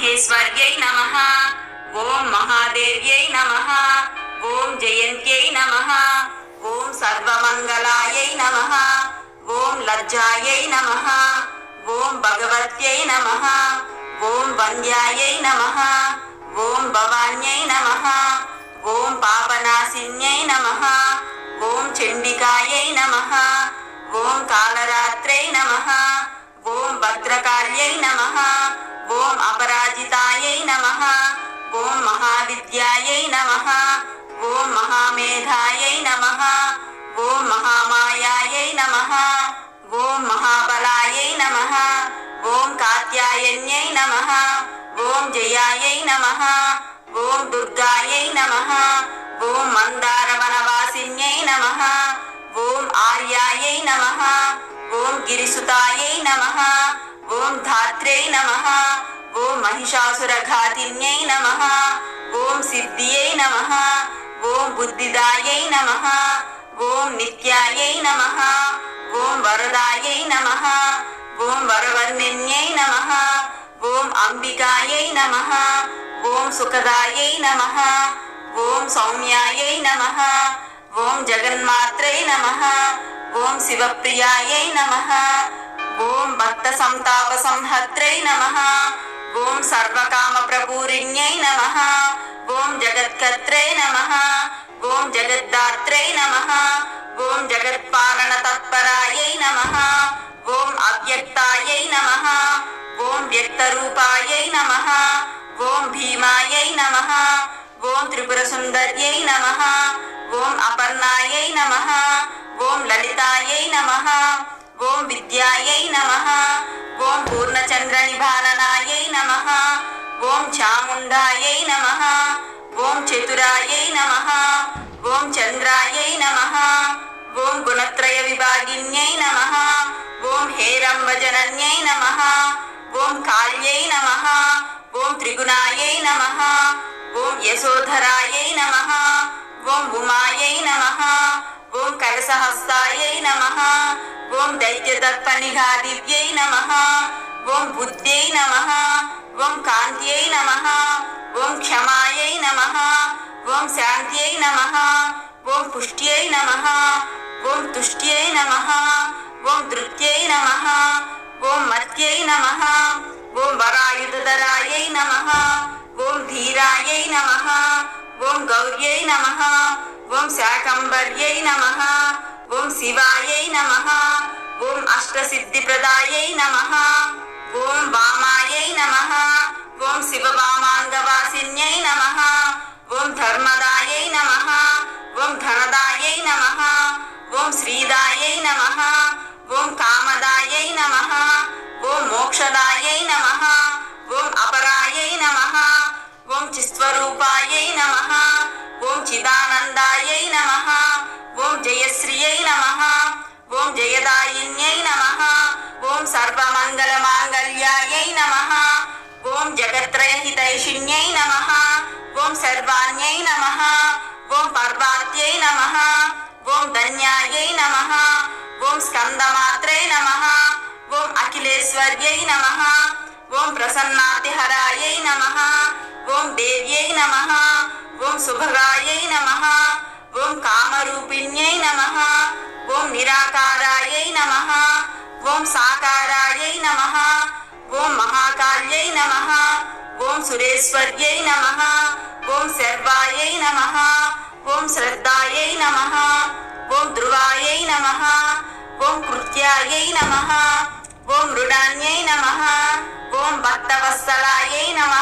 మహేశ్వర్యై నమ ఓం మహాదేవ్యై నమ ఓం జయంత్యై నమ ఓం సర్వమంగళాయై నమ ఓం లజ్జాయై నమ ఓం భగవత్యై నమ ఓం వంద్యాయై నమ ఓం భవాన్యై నమ ఓం పాపనాశిన్యై నమ ఓం చండికాయై నమ ఓం కాళరాత్రై నమ ఓం భద్రకాళ్యై నమ ఓం అపరాజితాయై నమ ఓం మహావిద్యాయై నమ ఓం మహామేధాయై నమ ఓం మహామాయాయై నమ ఓం మహాబలాయై నమ ఓం కాత్యాయన్యై నమ ఓం జయాయై నమ ఓం దుర్గాయై ఓం గిరిసుతాయై నమ ఓం ధాత్ర్యై నమ ఓం మహిషాసురఘాతిన్యై నమ ఓం సిద్ధియై నమ ఓం బుద్ధిదాయై నమ ఓం నిత్యాయై నమ ఓం వరదాయై నమ ఓం వరవర్ణిన్యై నమ ఓం అంబికాయై నమ ఓం సుఖదాయై నమ ఓం సౌమ్యాయై నమ ఓం జగన్మాత్రై నమ ఓం శివప్రియాయై నమ ఓం భక్త సంతాప సంహత్రై నమ ఓం సర్వకామ ప్రపూరిణ్యై నమ ఓం జగత్కర్త్రై నమ ఓం జగద్దాత్రై నమ ఓం జగత్పాలన తత్పరాయై నమ ఓం అవ్యక్తాయై నమ ఓం వ్యక్తరూపాయై నమ ఓం భీమాయై నమ ఓం త్రిపురసుందర్యై నమ ఓం అపర్ణాయై నమ ఓం లలితాయై నమ ఓం విద్యాయై నమ ఓం పూర్ణచంద్ర నిభాననాయై నమ ఓం చాముండాయై నమ ఓం చతురాయై నమ ఓం చంద్రాయై నమ ఓం గుణత్రయ విభాగిన్యై నమ ఓం హేరంబజనన్యై నమ ఓం కాళ్యై నమ ఓం త్రిగుణాయై నమ ఓం యశోధరాయై నమ ఓం ఉమాయై నమ ఓం కలసహస్తాయై నమ ఓం దైత్యదర్పనిఘాదివ్యై నమ ఓం బుద్ధ్యై నమ ఓం కాంత్యై నమ ఓం క్షమాయై నమ ఓం శాంత్యై నమ ఓం పుష్ట్యై నమ ఓం తుష్ట్యై నమ ఓం దృత్యై నమ ఓం మత్యై నమ ఓం వరాయుధరాయై నమ ఓం ధీరాయై నమ ఓం గౌర్యై నమ ఓం శాకంబర్యై నమ ఓం శివాయై నమ ఓం అష్టసిద్ధిప్రదాయై నమ ఓం వామాయై నమ ఓం శివవామాంగవాసిన్యై నమ ఓం ధర్మదాయై నమ ఓం ధనదాయై నమ ఓం శ్రీదాయై నమ ఓం కామదాయై నమ ఓం మోక్షదాయై నమ జయశ్రియై నమ ఓం జయదాయిన్యై నమ ఓం సర్వమంగళ మాంగళ్యాయై నమ ఓం జగత్రయహితైషిణ్యై నమ ఓం సర్వాణ్యై నమ ఓం పర్వాత్యై నమ ఓం ధన్యాయై నమ ఓం స్కందమాత్రే నమ ఓం అఖిలేశ్వర్యై నమ ఓం ప్రసన్నాతిహరాయై నమ ఓం దేవ్యై నమ ఓం శుభగాయై నమ ఓం కామరూపిణ్యై నమ ఓం నిరాకారాయై నమ ఓం సాకారాయై నమ ఓం మహాకాళ్యై నమ ఓం సురేశ్వర్యై నమ ఓం శర్వాయై నమ ఓం శ్రద్ధాయై నమ ఓం ధ్రువాయై నమ ఓం కృత్యాయై నమ ఓం మృడాన్యై నమ ఓం భక్తవత్సలాయై నమ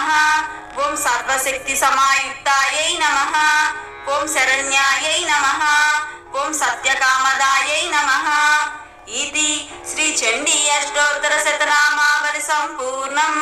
ఓం సర్వశక్తి సమాయుక్తాయై నమ ఓం శరణ్యాయై నమ. ఓం సత్యకామదాయై నమ. ఇది శ్రీ చండీ అష్టోత్తర శతనామావళి సంపూర్ణం.